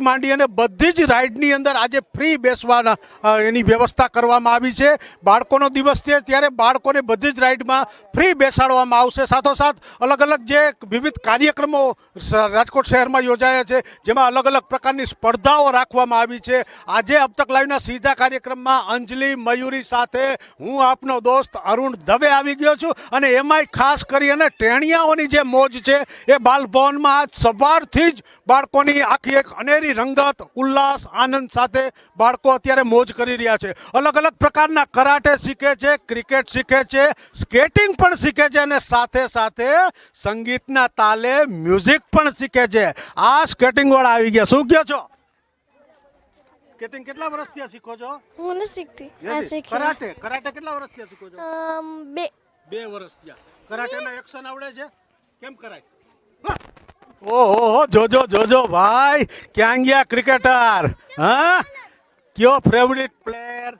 રાઇડથી માંડી અને બધી જ રાઇડની અંદર આજે ફ્રી બેસવાના એની વ્યવસ્થા કરવામાં આવી છે. બાળકોનો દિવસ છે ત્યારે બાળકોને બધી જ રાઇડમાં ફ્રી બેસાડવામાં આવશે. સાથોસાથ અલગ અલગ જે વિવિધ કાર્યક્રમો રાજકોટ શહેરમાં યોજાયા છે, જેમાં અલગ અલગ પ્રકારની સ્પર્ધાઓ રાખવામાં આવી છે. આજે અબ તક લાઈવના સીધા કાર્યક્રમમાં અંજલિ મયુરી સાથે હું આપનો દોસ્ત અરુણ દવે આવી ગયો છું અને એમાંય ખાસ કરી અને ટેણિયાઓની જે મોજ છે, એ બાલભવનમાં આજ સવારથી જ બાળકોની આખી એક અનેરી રંગત ઉલ્લાસ આનંદ સાથે બાળકો અત્યારે મોજ કરી રહ્યા છે. અલગ અલગ પ્રકારના કરાટે શીખે છે ક્રિકેટ શીખે છે સ્કેટિંગ પણ શીખે છે અને સાથે સાથે સંગીતના તાલે મ્યુઝિક પણ શીખે છે. આ સ્કેટિંગ વાળા આવી ગયા. શું કહો છો? સ્કેટિંગ કેટલા વર્ષથી શીખો છો? હું નથી શીખતી. આ શીખી. કરાટે? કરાટે કેટલા વર્ષથી શીખો છો? બે. બે વર્ષ થયા. કરાટેના એક્શન આવડે છે? કેમ કરાય. ઓહો જોજો જોજો ભાઈ ક્યાં ગયા ક્રિકેટર હા? કયો ફેવરિટ પ્લેયર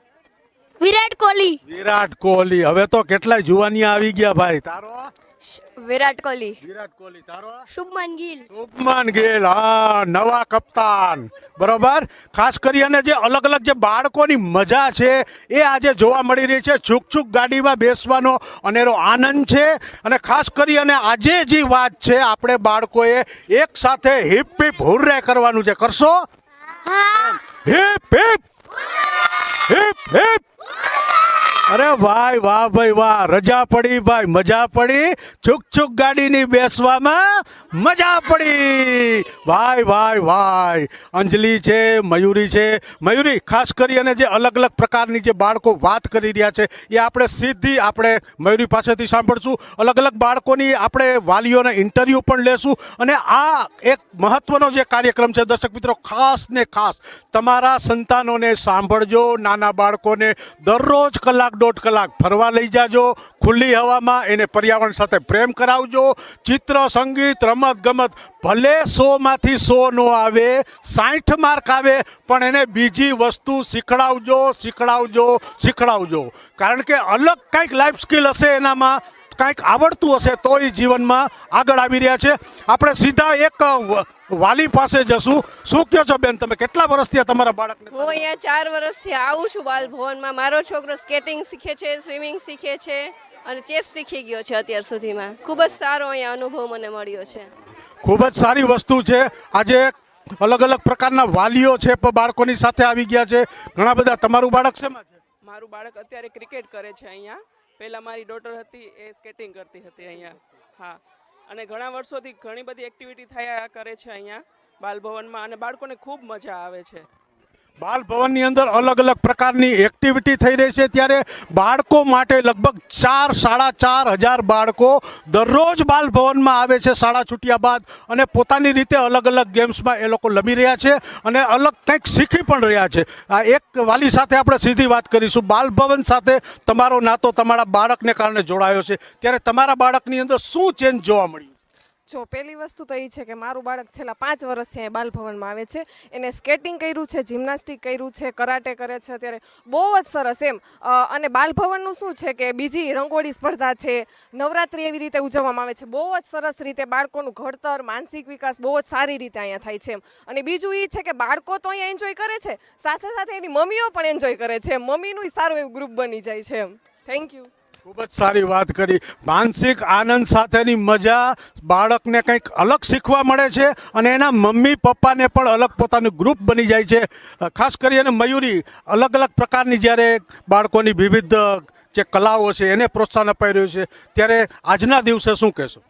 વિરાટ કોહલી. વિરાટ કોહલી. હવે તો કેટલાય જુવાની આવી ગયા ભાઈ. તારો? વિરાટ કોહલી. વિરાટ કોહલી તારો શુભમન ગિલ. શુભમન ગિલ હા નવા કપ્તાન. બરોબર? ખાસ કરી અને જે અલગ અલગ જે બાળકોની મજા છે એ આજે જોવા મળી રહી છે. છૂક છૂક ગાડીમાં બેસવાનો અનેરો આનંદ છે. અને ખાસ કરી અને આજે જે વાત છે આપણે બાળકોએ એક સાથે હિપ હિપ હુર્રે કરવાનું છે. કરશો હા હિપ હિપ હિપ હિપ અરે ભાઈ વાહ ભાઈ વાહ. રજા પડી ભાઈ. મજા પડી. છુક છુક ગાડીની બેસવામાં મજા પડી. ભાઈ ભાઈ ભાઈ અંજલિ છે, મયુરી છે. મયુરી, ખાસ કરી અને જે અલગ અલગ પ્રકારની જે બાળકો વાત કરી રહ્યા છે, એ આપણે સીધી આપણે મયુરી પાસેથી સાંભળશું. અલગ અલગ બાળકોની આપણે વાલીઓને ઇન્ટરવ્યૂ પણ લેશું. અને આ એક મહત્વનો જે કાર્યક્રમ છે, દર્શક મિત્રો, ખાસ ને ખાસ તમારા સંતાનોને સાંભળજો, નાના બાળકોને દરરોજ કલાક દોઢ કલાક ફરવા લઈ જાજો, ખુલ્લી હવામાં એને પર્યાવરણ સાથે પ્રેમ કરાવજો, ચિત્ર, સંગીત રમત ગમત, ભલે સોમાંથી સો નો આવે સાઠ માર્ક આવે, પણ એને બીજી વસ્તુ શીખડાવજો શીખડાવજો શીખડાવજો. કારણ કે અલગ કંઈક લાઈફ સ્કિલ હશે એનામાં, કંઈક આવડતું હશે તો એ જીવનમાં આગળ આવી રહ્યા છે. આપણે સીધા એક વાલી પાસે જશું. શું કહો છો બેન તમે? કેટલા વર્ષથી તમારા બાળકને હું અહીંયા ચાર વર્ષથી આવું છું બાલ ભવનમાં મારો છોકરો સ્કેટિંગ શીખે છે સ્વિમિંગ શીખે છે. અને ચેસ શીખી ગયો છે અત્યાર સુધીમાં. ખૂબ જ સારો અહીંયા અનુભવ મને મળ્યો છે. ખૂબ જ સારી વસ્તુ છે. આજે અલગ અલગ પ્રકારના વાલીઓ છે પણ બાળકોની સાથે આવી ગયા છે. ઘણા બધા. તમારું બાળક શેમાં છે? મારું બાળક અત્યારે ક્રિકેટ કરે છે અહીંયા. પહેલાં મારી ડોટર હતી એ સ્કેટિંગ કરતી હતી અહીંયા. હા. અને ઘણા વર્ષોથી ઘણી બધી એક્ટિવિટી થયા કરે છે અહીંયા. બાલભવનમાં. અને બાળકોને ખૂબ મજા આવે છે. બાલ ભવનની અંદર અલગ અલગ પ્રકારની એક્ટિવિટી થઈ રહી છે. ત્યારે બાળકો માટે લગભગ ચાર, સાડા ચાર હજાર બાળકો દરરોજ બાલ ભવનમાં આવે છે શાળા છૂટ્યા બાદ અને પોતાની રીતે અલગ અલગ ગેમ્સમાં એ લોકો લમી રહ્યા છે અને અલગ કંઈક શીખી પણ રહ્યા છે. આ એક વાલી સાથે આપણે સીધી વાત કરીશું. બાલ ભવન સાથે તમારો નાતો તમારા બાળકને કારણે જોડાયો છે. ત્યારે તમારા બાળકની અંદર શું ચેન્જ જોવા મળ્યું? જો પહેલી વસ્તુ તો એ છે કે મારું બાળક છેલ્લા પાંચ વર્ષથી અહીં બાલભવનમાં આવે છે. એને સ્કેટિંગ કર્યું છે જિમ્નાસ્ટિક કર્યું છે કરાટે કરે છે. અત્યારે બહુ જ સરસ એમ. અને બાલભવનનું શું છે કે બીજી રંગોળી સ્પર્ધા છે. નવરાત્રિ એવી રીતે ઉજવવામાં આવે છે. બહુ જ સરસ રીતે બાળકોનું ઘડતર, માનસિક વિકાસ બહુ જ સારી રીતે અહીંયા થાય છે એમ. અને બીજું એ છે કે બાળકો તો અહીંયા એન્જોય કરે છે. સાથે સાથે એની મમ્મીઓ પણ એન્જોય કરે છે. મમ્મીનું સારું એવું ગ્રુપ બની જાય છે એમ. થેન્ક યુ ખૂબ જ સારી વાત કરી. માનસિક આનંદ સાથેની મજા બાળકને કંઈક અલગ શીખવા મળે છે અને એના મમ્મી પપ્પાને પણ અલગ પોતાનું ગ્રુપ બની જાય છે. ખાસ કરી અને મયુરી અલગ અલગ પ્રકારની જ્યારે બાળકોની વિવિધ, જે કલાઓ છે એને પ્રોત્સાહન અપાઈ રહ્યું છે. ત્યારે આજના દિવસે શું કહેશો?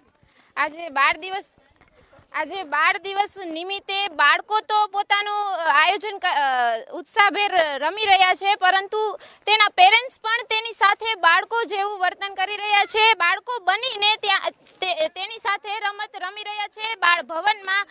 આજે બાળ દિવસ આજે બાળ દિવસ નિમિત્તે બાળકો તો પોતાનું આયોજન ઉત્સાહભેર રમી રહ્યા છે, પરંતુ તેના પેરેન્ટ્સ પણ તેની સાથે બાળકો જેવું વર્તન કરી રહ્યા છે. બાળકો બનીને ત્યાં તેની સાથે રમત રમી રહ્યા છે. બાળ ભવનમાં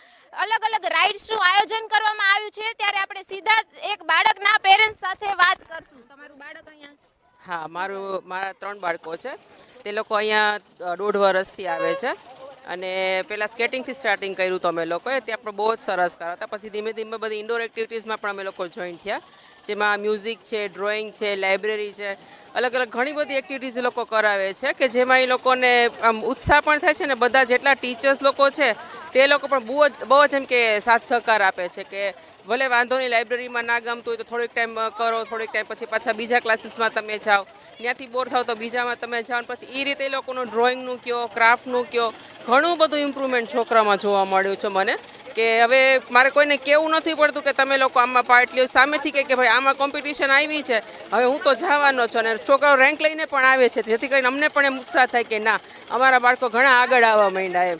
અલગ અલગ રાઇડ્સનું આયોજન કરવામાં આવ્યું છે. ત્યારે આપણે સીધા એક બાળકના પેરેન્ટ્સ સાથે વાત કરશું. તમારું બાળક અહીંયા? હા, મારું, મારા ત્રણ બાળકો છે. તે લોકો અહીંયા દોઢ વર્ષથી આવે છે. અને પહેલાં સ્કેટિંગથી સ્ટાર્ટિંગ કર્યું તો અમે લોકોએ. ત્યાં પણ બહુ જ સરસ કરાતા પછી ધીમે ધીમે બધી ઇન્ડોર એક્ટિવિટીઝમાં પણ અમે લોકો જોઈન થયા. જેમાં મ્યુઝિક છે ડ્રોઈંગ છે લાઇબ્રેરી છે, અલગ અલગ ઘણી બધી એક્ટિવિટીઝ લોકો કરાવે છે કે જેમાં એ લોકોને આમ ઉત્સાહ પણ થાય છે ને બધા જેટલા ટીચર્સ લોકો છે, તે લોકો પણ બહુ જ બહુ જ એમ કે સાથ સહકાર આપે છે કે ભલે વાંધો નહીં લાઇબ્રેરીમાં ના ગમતું હોય તો થોડીક ટાઈમ કરો, થોડીક ટાઈમ પછી પાછા બીજા ક્લાસીસમાં તમે જાઓ. ત્યાંથી બોર થાવ તો બીજામાં તમે જાઓ પછી એ રીતે એ લોકોનું ડ્રોઈંગનું કયો ક્રાફ્ટનું કયો ઘણું બધું ઇમ્પ્રુવમેન્ટ છોકરામાં જોવા મળ્યું છે મને કે હવે મારે કોઈને કેવું નથી પડતું કે તમે લોકો આમાં પાર્ટ લ્યો. સામેથી કે ભાઈ આમાં કોમ્પિટિશન આવી છે. હવે હું તો જવાનો છું અને છોકરાઓ રેન્ક લઈને પણ આવે છે. જેથી કરીને અમને પણ એમ ઉત્સાહ થાય કે ના, અમારા બાળકો ઘણા આગળ આવવા માંડ્યા એમ.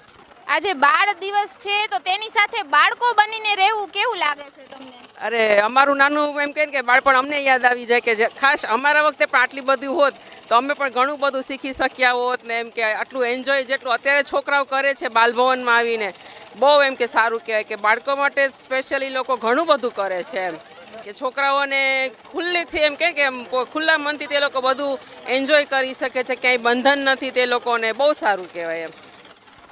આજે બાળ દિવસ છે, તો તેની સાથે બાળકો બનીને રહેવું કેવું લાગે છે તમને? અરે, અમારું નાનું એમ કહે કે બાળપણ અમને યાદ આવી જાય કે ખાસ અમારા વખતે પણ આટલી બધું હોત, તો અમે પણ ઘણું બધું શીખી શક્યા હોત ને એમ કે આટલું એન્જોય જેટલું અત્યારે છોકરાઓ કરે છે બાલભવનમાં આવીને, બહુ એમ કે સારું કહેવાય કે બાળકો માટે સ્પેશિયલી લોકો ઘણું બધું કરે છે એમ. કે છોકરાઓને ખુલ્લેથી એમ કે ખુલ્લા મનથી તે લોકો બધું એન્જોય કરી શકે છે, ક્યાંય બંધન નથી તે લોકોને, બહુ સારું કહેવાય એમ.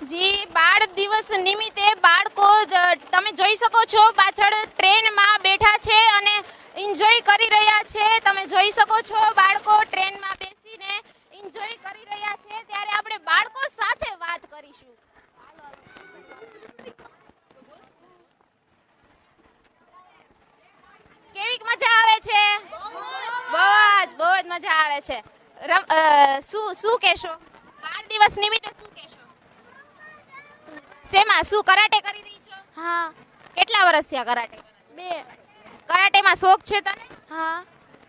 જી, બાળ દિવસ નિમિત્તે બાળકો તમે જોઈ શકો છો, પાછળ ટ્રેનમાં બેઠા છે અને એન્જોય કરી રહ્યા છે. તમે જોઈ શકો છો, બાળકો ટ્રેનમાં બેસીને એન્જોય કરી રહ્યા છે. ત્યારે આપણે બાળકો સાથે વાત કરીશું. કેવીક મજા આવે છે? બહુ જ બહુ જ મજા આવે છે. શું શું કહેશો? બાળ દિવસ નિમિત્તે શેમાં? શું કરાટે કરી રહી છો? હા. કેટલા વર્ષ થયા કરાટે કરે? બે. કરાટેમાં શોખ છે તને? હા.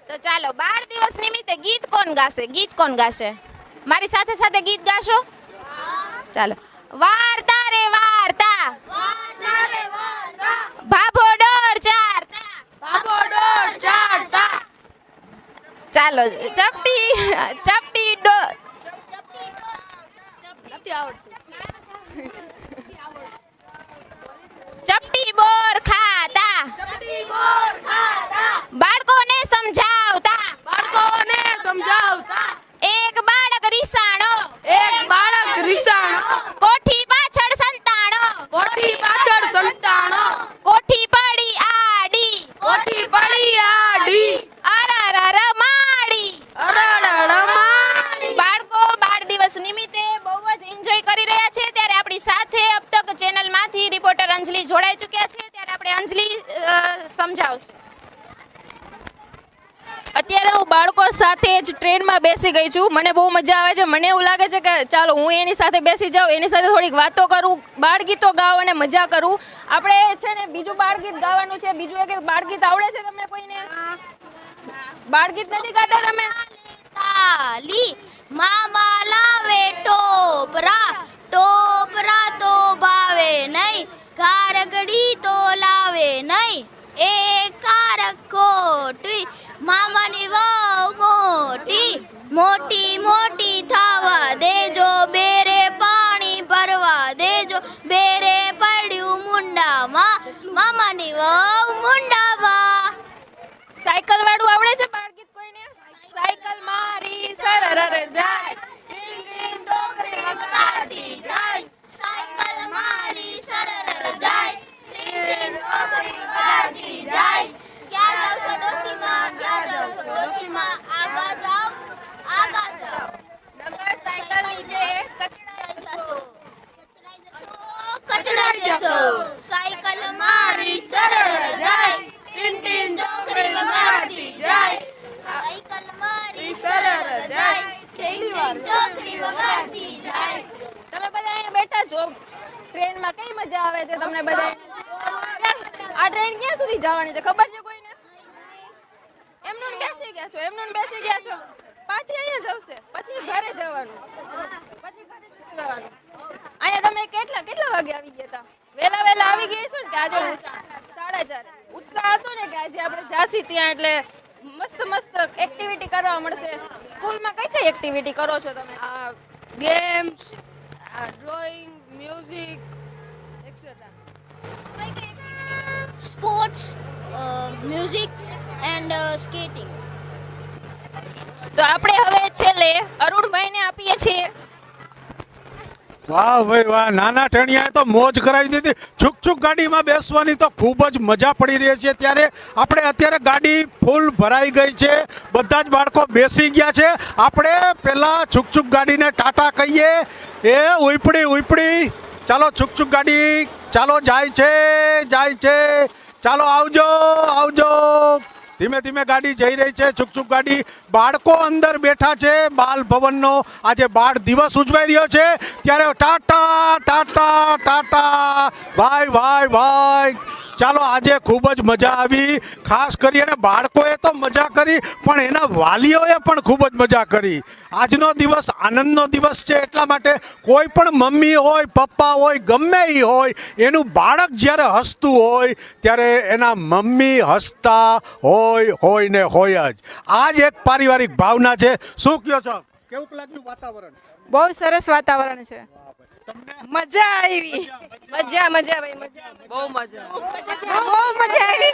તો ચાલો બાર દિવસ નિમિત્તે ગીત કોણ ગાશે? ગીત કોણ ગાશે? મારી સાથે સાથે ગીત ગાશો? ચાલો. વાર્તા રે વાર્તા. ભાભો ડોર ચારતા. ચાલો ચપટી ચપટી ડોર ચપટી બોર ખાતા બાળકોને સમજાવતા બાળકોને સમજાવતા એક બાળક રીસાણો એક બાળક રિસાણો કોઠી પાછળ સંતાણો કોઠી પાછળ સંતાણો કોઠી પડી આડી કોઠી પડી આડી અરર માડી અરડ માડી બાળકો બાળ દિવસ નિમિત્તે બહુ જ એન્જોય કરી રહ્યા છે ત્યારે આપણી સાથે અબ તક ચેનલમાંથી રિપોર્ટર અંજલિ જોડાઈ ચૂક્યા છે ત્યારે આપણે અંજલિ અ, સમજાવશું અત્યારે હું બાળકો સાથે જ ટ્રેનમાં બેસી ગઈ છું. મને બહુ મજા આવે છે. મને એવું લાગે છે કે ચાલો, હું એની સાથે બેસી જાઉં, એની સાથે થોડીક વાતો કરું, બાળગીતો ગાઉં અને મજા કરું. આપણે છે ને બીજું બાળગીત ગાવાનું છે. બીજું એક બાળગીત આવડે છે તમને કોઈને? બાળગીત નથી ગાતા તમે? તાલી મામા લાવે ટોપરા ટોપરા તો ભાવે નહીં. કારગડી તો લાવે નહીં. એ કારક ખોટી મામાની વહુ મોટી મોટી થવા દેજો, બેરે પાણી ભરવા દેજો. બેરે પડ્યું મુંડામાં, મામાની વહુ મુંડામાં સાયકલ વાળું આવડે છે બાળગીત કોઈને? સાયકલ મારી સરર જાય. જાય. ક્યાં જાવ છો ડોસીમાં ક્યાં જાવ છો ડોસીમાં આવા જાવ તમે બધા બેઠા છો ટ્રેનમાં કઈ મજા આવે છે તમને બધા આ ટ્રેન ક્યાં સુધી જવાની છે? ખબર છે કોઈને? એમનું બેસી ગયા છો, એમનું બેસી ગયા છો. પાછી અહીંયા જવશે પછી ઘરે જવાનું. પછી ઘરે જતું રહેવાનું અહીંયા તમે કેટલા કેટલા વાગે આવી ગયા હતા વેલા વેલા આવી ગયા છો ને કે આજે સાડા ચાર. ઉત્સાહ હતો ને કે આજે આપણે જાસી ત્યાં એટલે મસ્ત મસ્ત એક્ટિવિટી કરવા મળશે. સ્કૂલમાં કઈ કઈ એક્ટિવિટી કરો છો તમે? Games drawing music etcetera sports music and skating. તો આપણે હવે છેલ્લે અરુણભાઈને આપીએ છીએ. વાહ ભાઈ વાહ, નાના ટેણિયાએ તો મોજ કરાવી દીધી. છુક છુક ગાડીમાં બેસવાની તો ખૂબ જ મજા પડી રહી છે ત્યારે. આપણે અત્યારે ગાડી ફૂલ ભરાઈ ગઈ છે. બધા જ બાળકો બેસી ગયા છે. આપણે પહેલાં છુક છુક ગાડીને ટાટા કહીએ. એ ઉપડી ઉપડી ચાલો છુક છુક ગાડી, ચાલો જાય છે જાય છે. ચાલો આવજો આવજો. ધીમે ધીમે ગાડી જઈ રહી છે, છુક છુક ગાડી. બાળકો અંદર બેઠા છે, બાલ ભવનનો. આજે બાળ દિવસ ઉજવાઈ રહ્યો છે. ત્યારે ટાટા ટાટા ટાટા. ભાઈ ભાઈ ભાઈ ચાલો, આજે ખૂબ જ મજા આવી. ખાસ કરીને બાળકોએ તો મજા કરી, પણ એના વાલીઓએ પણ ખૂબ જ મજા કરી. આજનો દિવસ આનંદનો દિવસ છે, એટલા માટે કોઈ પણ મમ્મી હોય, પપ્પા હોય, ગમે એ હોય, એનું બાળક જ્યારે હસતું હોય, ત્યારે એના મમ્મી હસતા હોય હોય હોય ને હોય જ. આ જ એક પારિવારિક ભાવના છે. શું કહો છો? કેવું લાગ્યું વાતાવરણ? બહુ સરસ વાતાવરણ છે. મજા આવી. મજા મજા ભાઈ મજા. બહુ મજા. બહુ મજા આવી.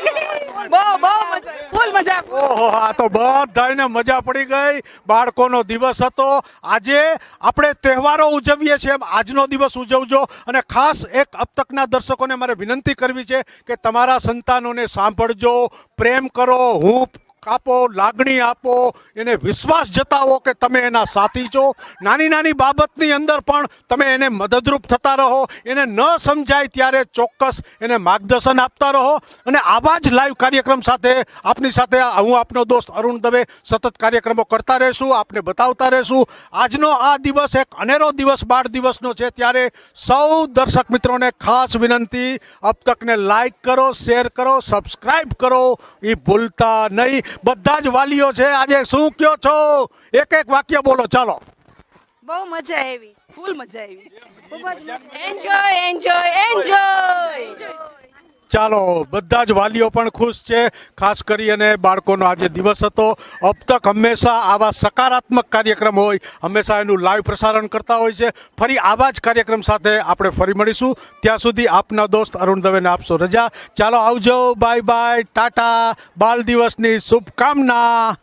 બહુ બહુ મજા ફૂલ મજા ઓહો આ તો બધાને મજા પડી ગઈ. બાળકોનો દિવસ હતો. આજે આપણે તહેવારો ઉજવીએ છીએ એમ આજનો દિવસ ઉજવજો. અને ખાસ એક અબ તકના દર્શકોને મારે વિનંતી કરવી છે કે તમારા સંતાનોને સાંભળજો પ્રેમ કરો હું આપો, લાગણી આપો, એને વિશ્વાસ જતાવો કે તમે એના સાથી છો. નાની નાની બાબતની અંદર પણ તમે એને મદદરૂપ થતા રહો. એને ન સમજાય ત્યારે ચોક્કસ એને માર્ગદર્શન આપતા રહો. અને આવા જ લાઈવ કાર્યક્રમ સાથે આપની સાથે હું આપનો દોસ્ત અરુણ દવે સતત કાર્યક્રમો કરતા રહેશું, આપને બતાવતા રહેશું. આજનો આ દિવસ એક અનેરો દિવસ, બાળ દિવસનો છે. ત્યારે સૌ દર્શક મિત્રોને ખાસ વિનંતી, અબ તકને લાઈક કરો શેર કરો સબસ્ક્રાઈબ કરો. એ ભૂલતા નહીં. બધા જ વાલીઓ છે. આજે શું કયો છો? એક એક વાક્ય બોલો. ચાલો. બહુ મજા આવી. ફૂલ મજા આવી. ખૂબ જ એન્જોય એન્જોય એન્જોય ચાલો, બધા જ વાલીઓ પણ ખુશ છે. ખાસ કરી અને બાળકોનો આજે દિવસ હતો. અબ હંમેશા આવા સકારાત્મક કાર્યક્રમ હોય, હંમેશા એનું લાઈવ પ્રસારણ કરતા હોય છે. ફરી આવા જ કાર્યક્રમ સાથે આપણે ફરી મળીશું. ત્યાં સુધી આપના દોસ્ત અરુણ દવેને આપશો રજા. ચાલો આવજો. Bye bye. ટાટા. બાલ દિવસની શુભકામના.